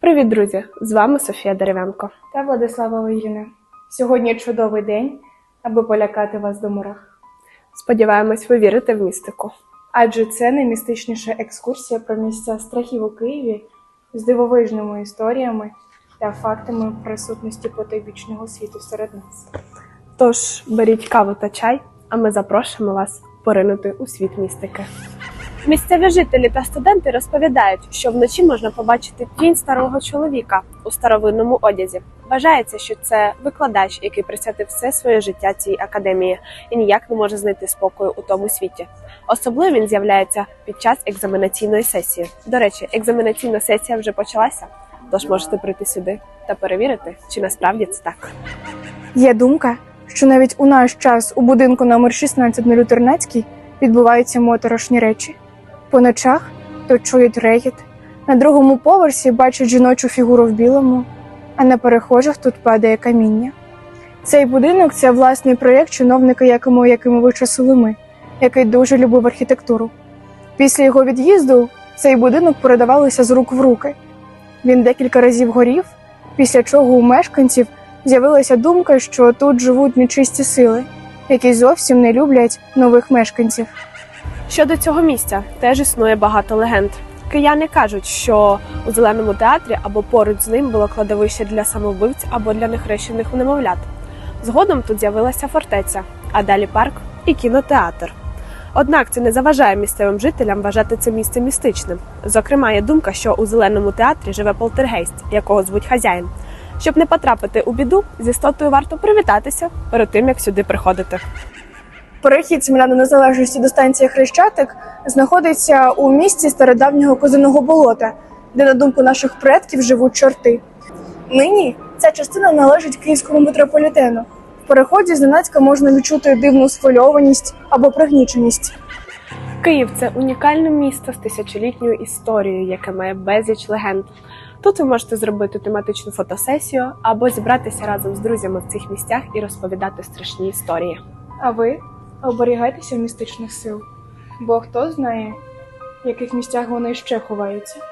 Привіт, друзі! З вами Софія Дерев'янко. та Владислава Логіна. Сьогодні чудовий день, аби полякати вас до мурах. Сподіваємось, ви вірите в містику. Адже це наймістичніша екскурсія про місця страхів у Києві з дивовижними історіями та фактами присутності потойбічного світу серед нас. Тож беріть каву та чай, а ми запрошуємо вас поринути у світ містики. Місцеві жителі та студенти розповідають, що вночі можна побачити тінь старого чоловіка у старовинному одязі. Вважається, що це викладач, який присвятив все своє життя цій академії і ніяк не може знайти спокою у тому світі. Особливо він з'являється під час екзаменаційної сесії. До речі, екзаменаційна сесія вже почалася, тож можете прийти сюди та перевірити, чи насправді це так. Є думка, що навіть у наш час у будинку номер 16 на Лютернацькій відбуваються моторошні речі. По ночах тут чують регіт, на другому поверсі бачать жіночу фігуру в білому, а на перехожих тут падає каміння. Цей будинок це власний проєкт чиновника Якима Якимовича Соломи, який дуже любив архітектуру. Після його від'їзду цей будинок передавалося з рук в руки. Він декілька разів горів, після чого у мешканців з'явилася думка, що тут живуть нечисті сили, які зовсім не люблять нових мешканців. Щодо цього місця теж існує багато легенд. Кияни кажуть, що у зеленому театрі або поруч з ним було кладовище для самовбивць або для нехрещених немовлят. Згодом тут з'явилася фортеця, а далі парк і кінотеатр. Однак це не заважає місцевим жителям вважати це місце містичним. Зокрема, є думка, що у зеленому театрі живе полтергейст, якого звуть хазяїн. Щоб не потрапити у біду, з істотою варто привітатися перед тим, як сюди приходити. Перехід Сміляни Незалежності до станції Хрещатик знаходиться у місті стародавнього козиного болота, де, на думку наших предків, живуть чорти. Нині ця частина належить київському метрополітену. В переході зненацька можна відчути дивну схвильованість або пригніченість. Київ це унікальне місто з тисячолітньою історією, яке має безліч легенд. Тут ви можете зробити тематичну фотосесію або зібратися разом з друзями в цих місцях і розповідати страшні історії. А ви оберігайтеся містичних сил, бо хто знає, в яких місцях вони ще ховаються.